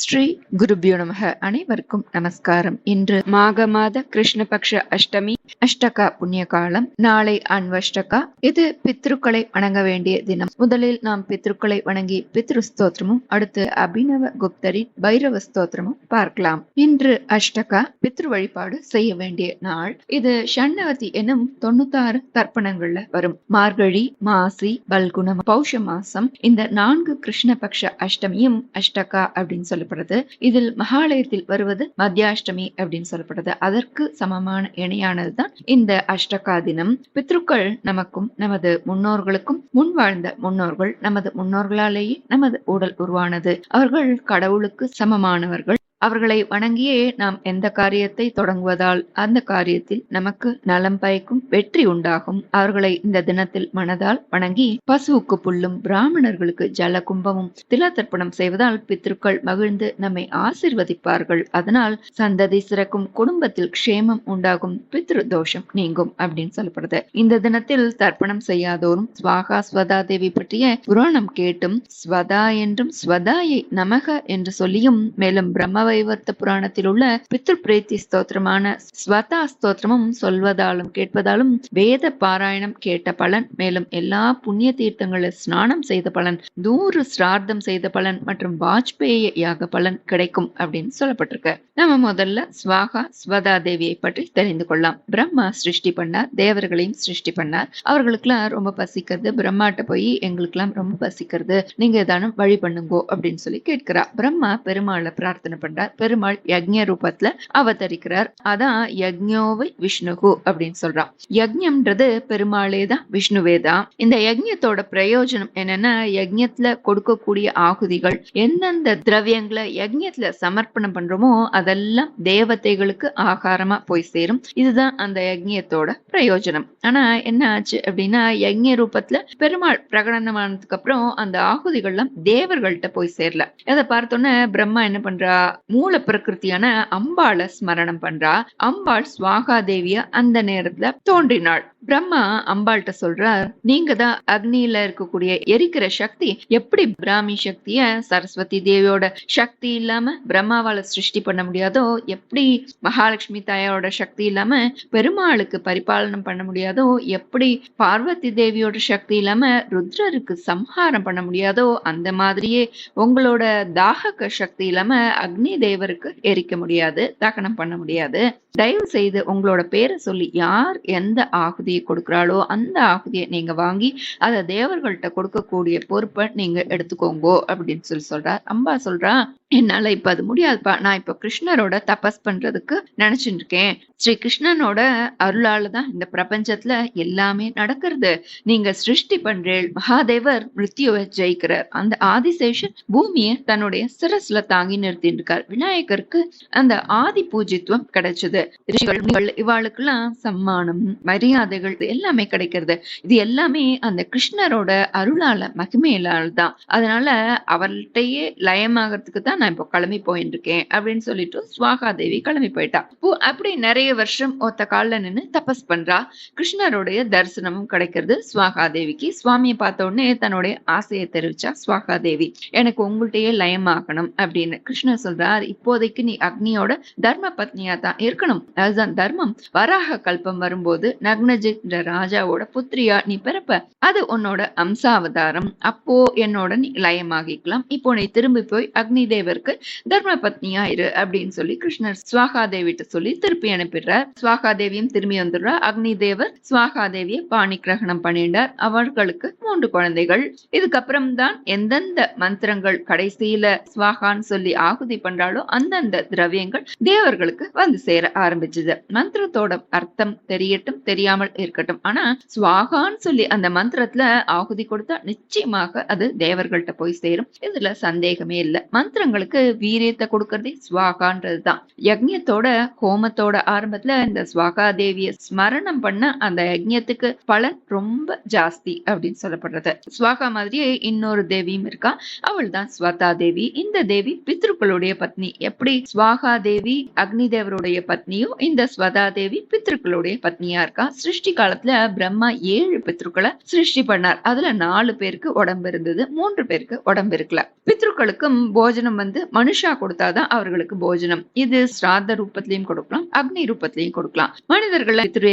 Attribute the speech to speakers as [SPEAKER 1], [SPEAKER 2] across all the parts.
[SPEAKER 1] ஸ்ரீ குருபியோ நமக. அனைவருக்கும் நமஸ்காரம். இன்று மாக மாத கிருஷ்ணபக்ஷ அஷ்டமி அஷ்டகா புண்ணிய காலம் நாளை அன்வஷ்டகா. இது பித்ருக்களை வணங்க வேண்டிய தினம். முதலில் நாம் பித்ருக்களை வணங்கி பித்ரு ஸ்தோத்திரமும் அடுத்து அபினவ குப்தரின் பைரவ ஸ்தோத்திரமும் பார்க்கலாம். இன்று அஷ்டகா பித்ரு வழிபாடு செய்ய வேண்டிய நாள். இது ஷண்ணவதி எனும் தொண்ணூத்தாறு தர்ப்பணங்கள்ல வரும். மார்கழி மாசி பல்குணம் பௌஷ மாசம். இந்த நான்கு கிருஷ்ணபக்ஷ அஷ்டமியும் அஷ்டகா அப்படின்னு சொல்லப்படுது. இதில் மகாலயத்தில் வருவது மத்தியாஷ்டமி அப்படின்னு சொல்லப்படுது. அதற்கு சமமான இணையானதுதான் இந்த அஷ்டகா தினம் பித்ருக்கள் நமக்கும் நமது முன்னோர்களுக்கும் முன் வாழ்ந்த முன்னோர்கள் நமது முன்னோர்களாலேயே நமது உடல் உருவானது. அவர்கள் கடவுளுக்கு சமமானவர்கள். அவர்களை வணங்கியே நாம் எந்த காரியத்தை தொடங்குவதால் அந்த காரியத்தில் நமக்கு நலம் பயக்கும் வெற்றி உண்டாகும். அவர்களை இந்த தினத்தில் மனதால் வணங்கி பசுவுக்கு புல்லும் பிராமணர்களுக்கு ஜல கும்பமும் திலதர்ப்பணம் செய்வதால் பித்ருக்கள் மகிழ்ந்து நம்மை ஆசிர்வதிப்பார்கள். அதனால் சந்ததி சிறக்கும் குடும்பத்தில் க்ஷேமம் உண்டாகும் பித்ரு தோஷம் நீங்கும் அப்படின்னு சொல்லப்படுது. இந்த தினத்தில் தர்ப்பணம் செய்யாதோரும் ஸ்வாகா ஸ்வதா தேவி பற்றிய புராணம் கேட்டும் ஸ்வதா என்றும் ஸ்வதாயை நமக என்று சொல்லியும் மேலும் பிரம்ம வைவர்த்த புராணத்தில் உள்ள பித்ரு பிரேத்தி ஸ்தோத்திரமான ஸ்வதா ஸ்தோத்திரமும் சொல்வதாலும் கேட்பதாலும் வேத பாராயணம் கேட்ட பலன் மேலும் எல்லா புண்ணிய தீர்த்தங்களில் ஸ்நானம் செய்த பலன் நூறு சிரார்த்தம் செய்த பலன் மற்றும் வாஜ்பேய யாக பலன் கிடைக்கும் அப்படின்னு சொல்லப்பட்டிருக்கு. நம்ம முதல்ல ஸ்வாகா ஸ்வதா தேவியை பற்றி தெரிந்து கொள்ளலாம். பிரம்மா சிருஷ்டி பண்ணார் தேவர்களையும் சிருஷ்டி பண்ணார். அவர்களுக்கெல்லாம் ரொம்ப பசிக்கிறது பிரம்மாட்ட போய் எங்களுக்கெல்லாம் ரொம்ப பசிக்கிறது. நீங்க ஏதானும் வழி பண்ணுங்கோ அப்படின்னு சொல்லி கேட்கிறா பிரம்மா பெருமாளை பிரார்த்தனை பண்றார் பெருமாள் யக்ஞ ரூபத்துல அவதரிக்கிறார். அதான் யக்ஞோவை விஷ்ணுகு அப்படின்னு சொல்றான். யக்ஞம்ன்றது பெருமாளே தான் விஷ்ணுவே தான் இந்த யக்ஞத்தோட பிரயோஜனம் என்னன்னா யக்ஞத்துல கொடுக்கக்கூடிய ஆகுதிகள் எந்தெந்த திரவியங்களை யக்ஞத்துல சமர்ப்பணம் பண்றோமோ அதெல்லாம் தேவதைகளுக்கு ஆகாரமா போய் சேரும். இதுதான் அந்த யக்ஞத்தோட பிரயோஜனம். ஆனா என்ன ஆச்சு அப்படின்னா யக்ஞ ரூபத்துல பெருமாள் பிரகடனமானதுக்கு அப்புறம் அந்த ஆகுதிகள்லாம் தேவர்கள்ட்ட போய் சேரல. அதை பார்த்தோன்னே பிரம்மா என்ன பண்றா? மூல பிரகிருத்தியான அம்பாளை ஸ்மரணம் பண்றா. அம்பாள் ஸ்வாகா தேவிய அந்த நேரத்துல தோன்றினாள். பிரம்மா அம்பாள்கிட்ட சொல்றார் நீங்க தான் அக்னியில இருக்கக்கூடிய எரிக்கிற சக்தி எப்படி பிராமி சக்திய சரஸ்வதி தேவியோட சக்தி இல்லாம பிரம்மாவால சிருஷ்டி பண்ண முடியாதோ எப்படி மகாலட்சுமி தாயோட சக்தி இல்லாம பெருமாளுக்கு பரிபாலனம் பண்ண முடியாதோ எப்படி பார்வதி தேவியோட சக்தி இல்லாம ருத்ரருக்கு சம்ஹாரம் பண்ண முடியாதோ அந்த மாதிரியே உங்களோட தாகக சக்தி இல்லாம அக்னி தேவருக்கு எரிக்க முடியாது தகனம் பண்ண முடியாது. தயவு செய்து உங்களோட பேரை சொல்லி யார் எந்த ஆகுதியை கொடுக்குறாளோ அந்த ஆகுதியை நீங்க வாங்கி அதை தேவர்கள்ட்ட கொடுக்கக்கூடிய பொறுப்பை நீங்க எடுத்துக்கோங்கோ அப்படின்னு சொல்லி சொல்றார். அம்பா சொல்றா என்னால இப்ப அது முடியாதுப்பா. நான் இப்ப கிருஷ்ணரோட தபஸ் பண்றதுக்கு நினைச்சுட்டு இருக்கேன் ஸ்ரீ கிருஷ்ணனோட அருளால தான் இந்த பிரபஞ்சத்துல எல்லாமே நடக்கிறது. நீங்க சிருஷ்டி பண்றேள் மகாதேவர் மிருத்யுவை ஜெயிக்கிறார். அந்த ஆதிசேஷன் பூமியை தன்னுடைய சிரஸ்ல தாங்கி நிறுத்திட்டு இருக்கார் விநாயகருக்கு அந்த ஆதி பூஜித்துவம் கிடைச்சது. ரிஷிகள் இவாளுக்கெல்லாம் சம்மானம் மரியாதைகள் எல்லாமே கிடைக்கிறது. இது எல்லாமே அந்த கிருஷ்ணரோட அருளால மகிமையிலால் தான் அதனால அவர்கிட்டயே லயமாகறதுக்கு தான் நான் இப்போ கிளம்பி போயிட்டு அப்படின்னு சொல்லிட்டு சுவாகா தேவி கிளம்பி போயிட்டா. அப்படி நிறைய வருஷம் ஒத்த காலில் நின்று தபஸ் பண்றா. கிருஷ்ணருடைய தரிசனமும் கிடைக்கிறது சுவாகா தேவிக்கு. சுவாமியை பார்த்த உடனே தன்னுடைய ஆசையை தெரிவிச்சா சுவாகா தேவி. எனக்கு உங்கள்கிட்டயே லயமாகணும் அப்படின்னு கிருஷ்ணர் சொல்றார். இப்போதைக்கு நீ அக்னியோட தர்ம பத்னியா தான் இருக்கணும். அதுதான் தர்மம். வராக கல்பம் வரும்போது நக்னஜின்ற ராஜாவோட புத்திரியா நீ பிறப்ப அது உன்னோட அம்சாவதாரம். அப்போ என்னோட நீ லயமாகிக்கலாம். இப்போ நீ திரும்பி போய் அக்னி தேவ தலைவருக்கு தர்ம பத்னியா இரு அப்படின்னு சொல்லி கிருஷ்ணர் ஸ்வாகா தேவிட்ட சொல்லி திருப்பி அனுப்பிடுறார். ஸ்வாகா தேவியும் திரும்பி வந்துடுறா அக்னி தேவர் ஸ்வாகா தேவியை பாணி கிரகணம் பண்ணிட்டார். அவர்களுக்கு மூன்று குழந்தைகள். இதுக்கப்புறம் தான் எந்தெந்த மந்திரங்கள் கடைசியில சுவாகான்னு சொல்லி ஆகுதி பண்றாலோ அந்தந்த திரவியங்கள் தேவர்களுக்கு வந்து சேர ஆரம்பிச்சது. மந்திரத்தோட அர்த்தம் தெரியட்டும் தெரியாமல் இருக்கட்டும். ஆனா சுவாகான்னு சொல்லி அந்த மந்திரத்துல ஆகுதி கொடுத்தா நிச்சயமாக அது தேவர்கள்ட்ட போய் சேரும். இதுல சந்தேகமே இல்லை. மந்திரங்கள் மந்திரங்களுக்கு வீரியத்தை கொடுக்கறதே ஸ்வாகான்றதுதான் யக்ஞத்தோட ஹோமத்தோட ஆரம்பத்துல இந்த ஸ்வாகா தேவிய ஸ்மரணம் பண்ண அந்த யஜ்யத்துக்கு பலன் ரொம்ப ஜாஸ்தி அப்படின்னு சொல்லப்படுறது. ஸ்வாகா மாதிரியே இன்னொரு தேவியும் இருக்கா. அவள் தான் ஸ்வதா தேவி இந்த தேவி பித்ருக்களுடைய பத்னி. எப்படி ஸ்வாகா தேவி அக்னி தேவருடைய பத்னியோ இந்த ஸ்வதா தேவி பித்ருக்களுடைய பத்னியா இருக்கா. சிருஷ்டி காலத்துல பிரம்மா ஏழு பித்ருக்களை சிருஷ்டி பண்ணார். அதுல நாலு பேருக்கு உடம்பு இருந்தது மூன்று பேருக்கு உடம்பு இருக்கல. பித்ருக்களுக்கும் போஜனம் வந்து மனுஷா கொடுத்தாதான் அவர்களுக்கு போஜனம். இது சிராத்த ரூபத்திலையும் கொடுக்கலாம் அக்னி ரூபத்திலையும் கொடுக்கலாம். மனிதர்கள் பித்ரு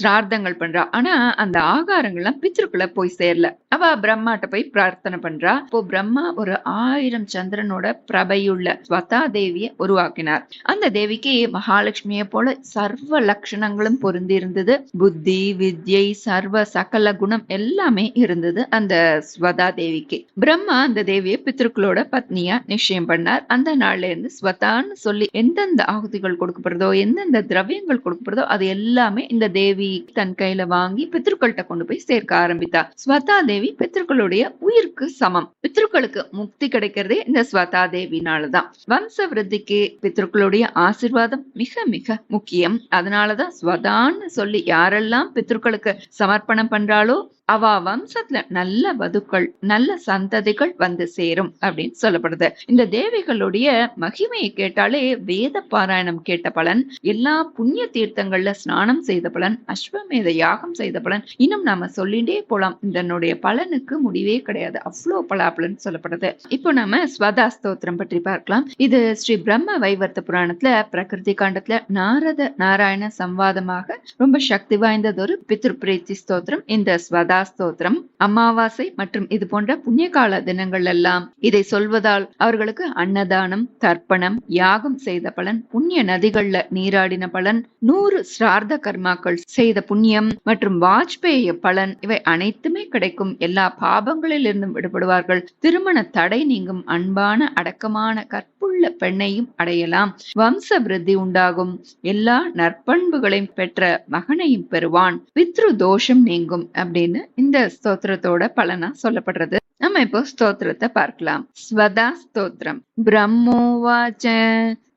[SPEAKER 1] சிரார்த்தங்கள் பண்றா. ஆனா அந்த ஆகாரங்கள்லாம் பித்ருக்குள்ள போய் சேரல. அவ பிரம்மாட்ட போய் பிரார்த்தனை பண்றா. இப்போ பிரம்மா ஒரு ஆயிரம் சந்திரனோட பிரபையுள்ள ஸ்வதா தேவிய உருவாக்கினார். அந்த தேவிக்கு மகாலட்சுமியை போல சர்வ லட்சணங்களும் பொருந்தி இருந்தது புத்தி வித்யை சர்வ சகல குணம் எல்லாமே இருந்தது அந்த ஸ்வதா தேவிக்கு. பிரம்மா அந்த தேவியை பித்ருக்களோட பத்னியா நிச்சயம் நிச்சயம் பண்ணார். அந்த நாள்ல இருந்து ஸ்வதான்னு சொல்லி எந்தெந்த ஆகுதிகள் கொடுக்கப்படுறதோ எந்தெந்த திரவியங்கள் கொடுக்கப்படுறதோ அது எல்லாமே இந்த தேவி தன் கையில வாங்கி பித்ருக்கள்கிட்ட கொண்டு போய் சேர்க்க ஆரம்பித்தா ஸ்வதா தேவி பித்ருக்களுடைய உயிருக்கு சமம். பித்ருக்களுக்கு முக்தி கிடைக்கிறதே இந்த ஸ்வதா தேவினாலதான். வம்ச விருத்திக்கு பித்ருக்களுடைய ஆசிர்வாதம் மிக மிக முக்கியம். அதனாலதான் ஸ்வதான்னு சொல்லி யாரெல்லாம் பித்ருக்களுக்கு சமர்ப்பணம் பண்றாளோ அவ வம்சத்துல நல்ல வதுக்கள் நல்ல சந்ததிகள் வந்து சேரும் அப்படின்னு சொல்லப்படுது. இந்த தேவிகளுடைய மகிமையை கேட்டாலே வேத பாராயணம் கேட்ட பலன் எல்லா புண்ணிய தீர்த்தங்கள்ல ஸ்நானம் செய்த பலன் அஸ்வமேத யாகம் செய்த பலன் இன்னும் நாம சொல்லிட்டே போலாம். இதனுடைய பலனுக்கு முடிவே கிடையாது. அவ்வளோ பலாபலன் சொல்லப்படுது. இப்போ நாம ஸ்வதா ஸ்தோத்திரம் பற்றி பார்க்கலாம். இது ஸ்ரீ பிரம்ம வைவர்த்த புராணத்துல பிரகிருதி காண்டத்துல நாரத நாராயண சம்வாதமாக ரொம்ப சக்தி வாய்ந்ததொரு பித்ரு பிரீத்தி ஸ்தோத்திரம் இந்த ஸ்வதா ஸ்தோத்திரம் அமாவாசை மற்றும் இது போன்ற புண்ணிய கால தினங்கள் எல்லாம் இதை சொல்வதால் அவர்களுக்கு அன்னதானம் தர்ப்பணம் யாகம் செய்த பலன் புண்ணிய நதிகள்ல நீராடின பலன் நூறு சிரார்த்த கர்மாக்கள் செய்த புண்ணியம் மற்றும் வாஜ்பேய பலன் இவை அனைத்துமே கிடைக்கும். எல்லா பாபங்களில் இருந்தும் விடுபடுவார்கள். திருமண தடை நீங்கும் அன்பான அடக்கமான கற்ப நட்புள்ள பெண்ணையும் அடையலாம். வம்ச விருத்தி உண்டாகும். எல்லா நற்பண்புகளையும் பெற்ற மகனையும் பெறுவான். பித்ரு தோஷம் நீங்கும் அப்படின்னு இந்த ஸ்தோத்திரத்தோட பலனா சொல்லப்படுறது. நம்ம இப்போ ஸ்தோத்திரத்தை பார்க்கலாம். ஸ்வதா ஸ்தோத்திரம். பிரம்மோவாச்ச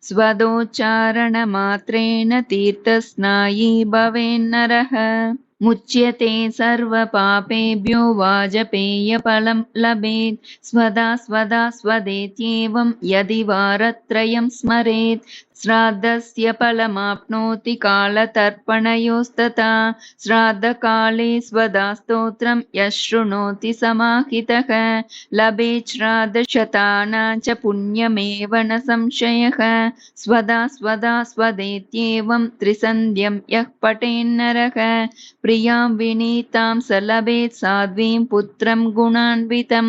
[SPEAKER 1] ஸ்வதோச்சாரண மாத்திரேன தீர்த்த ஸ்நாயி பவேன்னரः मुच्यते सर्वपापेभ्यो वाजपेयफलं लभेत् स्वदा स्वदा स्वदेत्येवं यदि वारत्रयं स्मरेत् श्राद्धस्य फलमाप्नोति कालतर्पणयोस्तथा। श्राद्धकाले स्वदा स्तोत्रं यः शृणोति समाहितः। लभेत् श्राद्धशतानां च पुण्यमेव न संशयः। स्वदा स्वदा स्वदेत्येवं त्रिसन्ध्यं यः पठेन्नरः प्रियाँ विनीतां स लभेत् साध्वीं पुत्रं गुणान्वितं।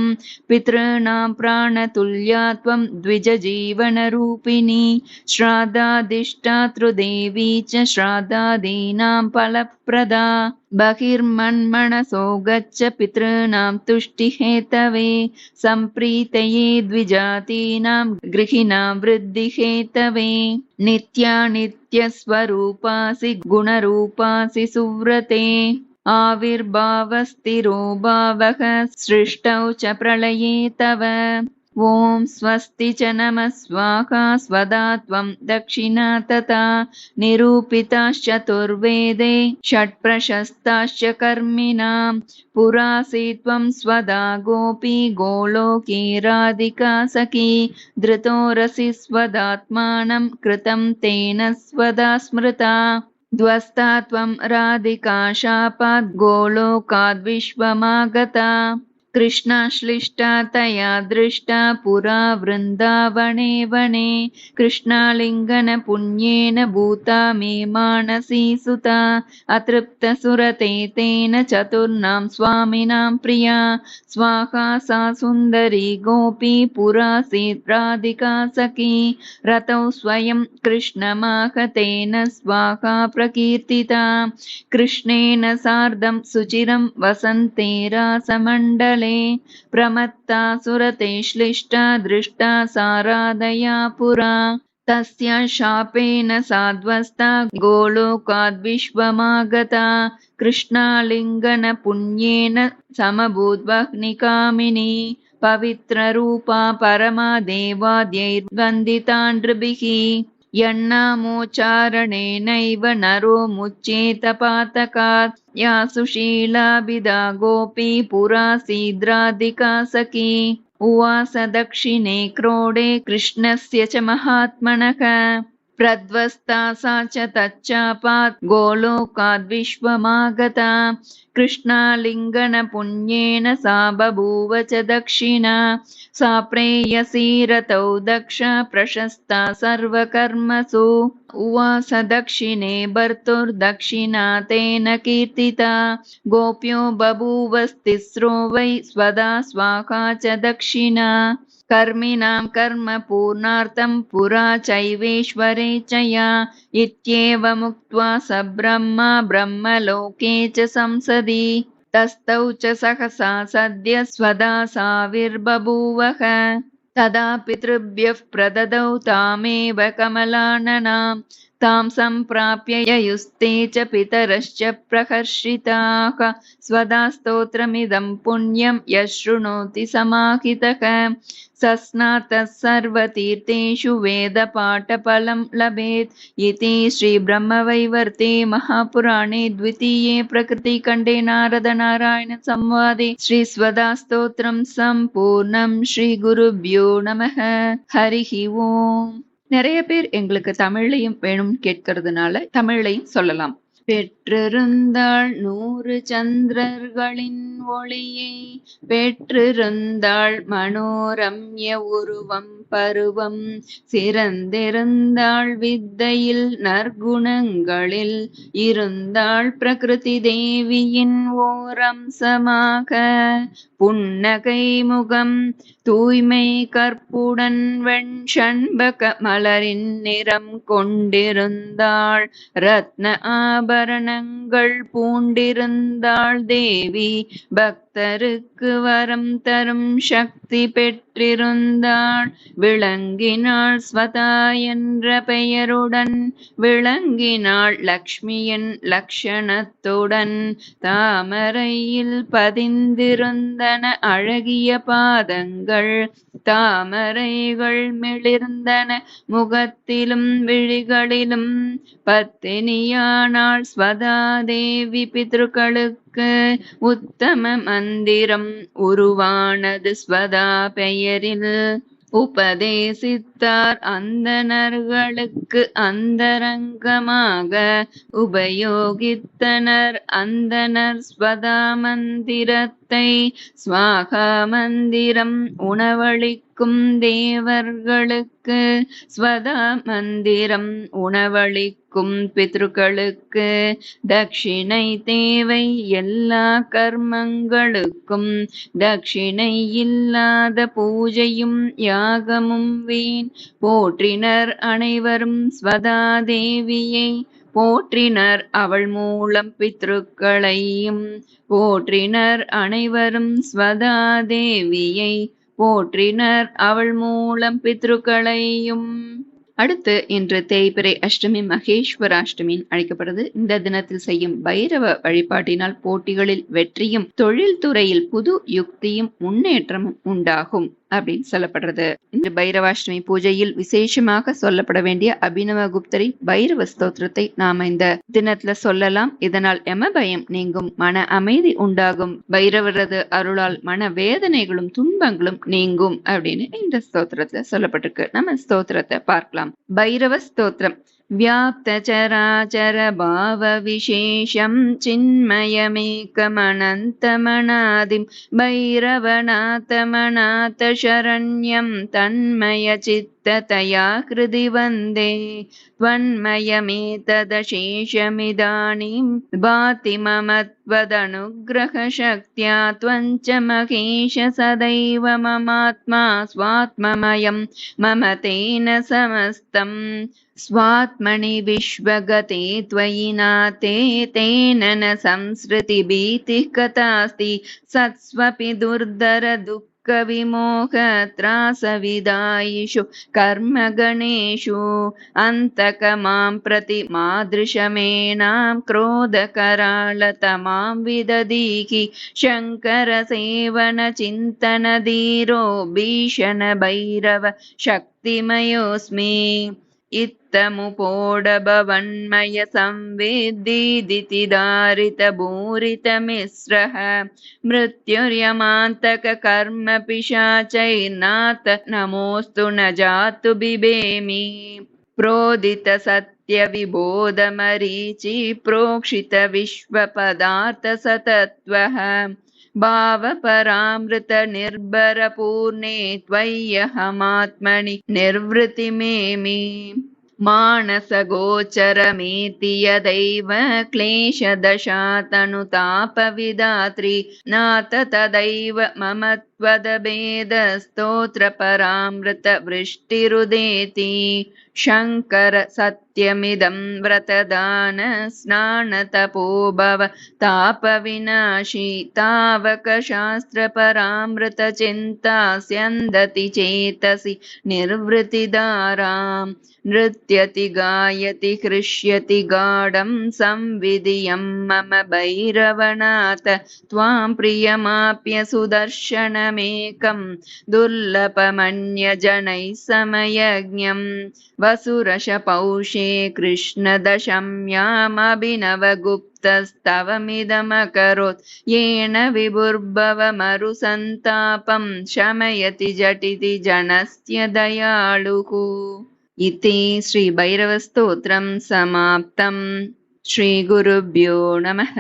[SPEAKER 1] पितॄणां प्राणतुल्यात्वं द्विजजीवनरूपिणी। श्राद्धादिष्टातृदेवी च श्राद्धादीनां फलप्रदा। बहिर्मन्मनसो गच्छ पितॄणां तुष्टिहेतवे। सम्प्रीतये द्विजातीनां गृहिणां वृद्धिहेतवे। नित्या नित्यस्वरूपासि गुणरूपासि सुव्रते। आविर्भावस्तिरो भावः सृष्टौ च प्रलये तव ॐ स्वस्ति च नमः स्वाहा स्वदा त्वं दक्षिणा तथा निरूपिताश्चतुर्वेदे षट्प्रशस्ताश्च कर्मिणां पुरासि त्वं स्वदा गोपी गोलोके राधिका सखी धृतोरसि स्वदात्मानं कृतं तेन स्वदा स्मृता। ध्वस्ता त्वं राधिका शापात् गोलोकाद्विश्वमागता कृष्णाश्लिष्टा तया दृष्टा पुरा वृन्दावने वने कृष्णालिङ्गनपुण्येन भूता मे मानसी सुता। अतृप्तसुरते तेन चतुर्णां स्वामिनां प्रिया। स्वाहा सा सुन्दरी गोपी पुरासीत् राधिका सखी। रतौ स्वयं कृष्णमाहतेन स्वाहा प्रकीर्तिता। कृष्णेन सार्धं सुचिरं वसन्ते रासमण्डले प्रमत्ता सुरते श्लिष्टा दृष्टा साराधया पुरा। तस्या शापेन साध्वस्ता गोलोकाद्विश्वमागता। कृष्णालिङ्गनपुण्येन समभूद्वह्निकामिनी। पवित्ररूपा परमा देवाद्यैर्वन्दिता नृभिः यन्नामोच्चारणेनैव नरो मुच्येत पातकात् या सुशीलाभिदा गोपी पुरासीद्राधिका सखी। उवास दक्षिणे क्रोडे कृष्णस्य च महात्मनः प्रध्वस्ता सा च तच्चापात् गोलोकाद्विश्वमागता। कृष्णालिङ्गनपुण्येन सा बभूव च दक्षिणा। सा प्रेयसी रतौ दक्ष प्रशस्ता सर्वकर्मसु। उवास दक्षिणे भर्तुर्दक्षिणा तेन कीर्तिता। गोप्यो बभूवस्तिस्रो वै स्वदा स्वाहा च दक्षिणा कर्मिणां कर्म पूर्णार्थं पुरा चैवेश्वरेच्छया इत्येवमुक्त्वा स ब्रह्मा ब्रह्मलोके च संसदि। तस्थौ च सहसा सद्य स्वदा साविर्बभूवः। तदा पितृभ्यः प्रददौ तामेव कमलाननां तां सम्प्राप्य ययुस्ते च पितरश्च प्रहर्षिताः। स्वदा स्तोत्रमिदं पुण्यं यः शृणोति समाहितः सस्नातः सर्वतीर्थेषु वेदपाठफलं लभेत् इति श्रीब्रह्मवैवर्ते महापुराणे द्वितीये प्रकृतिखण्डे नारदनारायणसंवादे श्रीस्वदास्तोत्रं सम्पूर्णं श्रीगुरुभ्यो நமः ஹரிஹி ஓம் நிறைய பேர் எங்களுக்கு தமிழ்லையும் வேணும்னு கேட்கறதுனால தமிழ்லையும் சொல்லலாம் பெற்றிருந்தாள் நூறு சந்திரர்களின் ஒளியை. பெற்றிருந்தாள் மனோரம்ய உருவம் பருவம் சிறந்திருந்தாள் வித்தையில் நற்குணங்களில் இருந்தாள் பிரகிருதி தேவியின் ஓரம்சமாக. புன்னகை முகம் தூய்மை கற்புடன் வெண் சண்பக மலரின் நிறம் கொண்டிருந்தாள். ரத்ன ஆபரணங்கள் பூண்டிருந்தாள் தேவி பக்தருக்கு வரம் தரும் சக்தி பெற்றிருந்தாள் விளங்கினாள் ஸ்வதா என்ற பெயருடன். விளங்கினாள் லக்ஷ்மியின் லக்ஷணத்துடன். தாமரையில் பதிந்திருந்தன அழகிய பாதங்கள். தாமரைகள் மிளிர்ந்தன முகத்திலும் விழிகளிலும். பத்தினியானாள் ஸ்வதா தேவி பித்ருக்களுக்கு உத்தம மந்திரம் உருவானது ஸ்வதா பெயரில். உபதேசித்த உபதேசித்தார் அந்தணர்களுக்கு அந்தரங்கமாக. உபயோகித்தனர் அந்தனர் ஸ்வதா மந்திரத்தை ஸ்வாகா மந்திரம் உணவளிக்கும் தேவர்களுக்கு. ஸ்வதா மந்திரம் உணவளிக்கும் பித்ருக்களுக்கு. தட்சிணை தேவை எல்லா கர்மங்களுக்கும். தட்சிணை இல்லாத பூஜையும் யாகமும் வீண் போற்றினர் அனைவரும் ஸ்வதா தேவியை போற்றினர் அவள் மூலம் பித்ருக்களையும். போற்றினர் அனைவரும் ஸ்வதா தேவியை போற்றினர் அவள் மூலம் பித்ருக்களையும். அடுத்து இன்று தேய்பிரை அஷ்டமி மகேஸ்வராஷ்டமின் அழைக்கப்படுது. இந்த தினத்தில் செய்யும் பைரவ வழிபாட்டினால் போட்டிகளில் வெற்றியும் தொழில்துறையில் புது யுக்தியும் முன்னேற்றமும் உண்டாகும். அப்படின்னு சொல்லப்படுறது. இன்று பைரவாஷ்டமி பூஜையில் விசேஷமாக சொல்லப்பட வேண்டிய அபினவ குப்தரின் பைரவ ஸ்தோத்திரத்தை நாம இந்த தினத்துல சொல்லலாம். இதனால் எம பயம் நீங்கும் மன அமைதி உண்டாகும். பைரவரது அருளால் மன வேதனைகளும் துன்பங்களும் நீங்கும் அப்படின்னு இந்த ஸ்தோத்திரத்துல சொல்லப்பட்டிருக்கு. நம்ம ஸ்தோத்திரத்தை பார்க்கலாம். பைரவ ஸ்தோத்திரம். व्याप्तचराचरभावविशेषं चिन्मयमेकमनन्तमनादिं भैरवनाथमनाथशरण्यं तन्मयचित्ततया हृदि वन्दे। त्वन्मयमेतदशेषमिदानीं भाति मम त्वदनुग्रहशक्त्या त्वञ्च महेश सदैव ममात्मा स्वात्ममयं मम तेन समस्तम् स्वात्मनि विश्वगते त्वयि नाते तेन न संसृतिभीतिः कथास्ति सत्स्वपि दुर्धर दुःखविमोहत्रासविदायिषु कर्मगणेषु। अन्तक मां प्रति मादृशमेनां क्रोधकराळतमां विदधीहि। शङ्करसेवनचिन्तनधीरो भीषणभैरव शक्तिमयोऽस्मि इत्थमुपोडभवन्मय मुपोडभवन्मय संविदिति धारितभूरितमिश्रः मृत्युर्यमान्तकर्म पिशाचैन्नाथ नमोऽस्तु न जातु बिबेमि प्रोदित सत्यविबोधमरीचि प्रोक्षित विश्वपदार्थसतत्वः भावपरामृत निर्भरपूर्णे त्वय्यहमात्मनि निर्वृतिमेमि। मानसगोचरमेति यदैव क्लेशदशातनुतापविदात्री नाथ तदैव मम त्वदभेदस्तोत्रपरामृतवृष्टिरुदेति। शङ्कर सत्यमिदं व्रतदान स्नानतपो भव तापविनाशी तावकशास्त्रपरामृतचिन्ता स्यन्दति चेतसि निर्वृतिदाराम् नृत्यति गायति हृष्यति गाढं संविधियं मम भैरवनाथ त्वां प्रियमाप्य जनैः समयज्ञम् वसुरश पौषे कृष्णदश्यामभिनवगुप्तस्तवमिदमकरोत् येन विभुर्भवमरुसन्तापं शमयति झटिति जनस्य दयालुः इति श्रीभैरवस्तोत्रं समाप्तम् ஸ்ரீ குருப்யோ நமः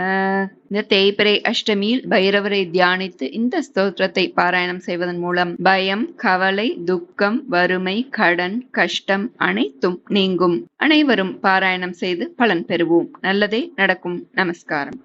[SPEAKER 1] இந்த தேய்பிரை அஷ்டமியில் பைரவரை தியானித்து இந்த ஸ்தோத்திரத்தை பாராயணம் செய்வதன் மூலம் பயம் கவலை துக்கம் வறுமை கடன் கஷ்டம் அனைத்தும் நீங்கும். அனைவரும் பாராயணம் செய்து பலன் பெறுவோம். நல்லதே நடக்கும். நமஸ்காரம்.